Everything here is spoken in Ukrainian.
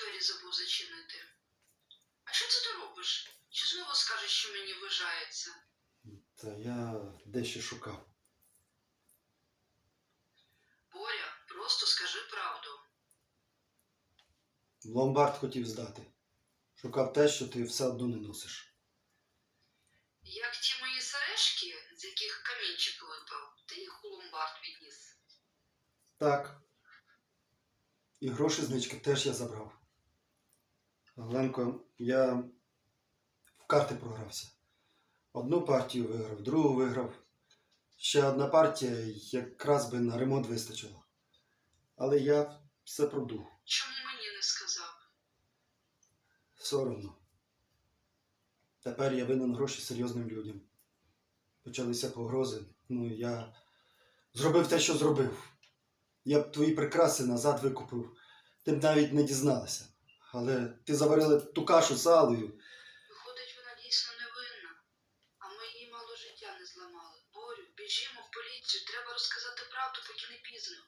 двері забув зачинити. А що це ти робиш? Чи знову скажеш, що мені вважається? Та я дещо шукав. Боря, просто скажи правду. Ломбард хотів здати. Шукав те, що ти все одно не носиш. Як ті мої сережки, з яких камінчик випав, ти їх у ломбард відніс. Так. І гроші знички теж я забрав. Гленко, я в карти програвся. Одну партію виграв, другу виграв. Ще одна партія якраз би на ремонт вистачило. Але я все продув. Чому мені не сказав? Соромно. Тепер я винен гроші серйозним людям. Почалися погрози. Ну, я зробив те, що зробив. Я б твої прикраси назад викупив. Ти б навіть не дізналася. Але ти заварила ту кашу з Алою. Виходить, вона дійсно невинна, а ми її мало життя не зламали. Борю, біжімо в поліцію, треба розказати правду, поки не пізно.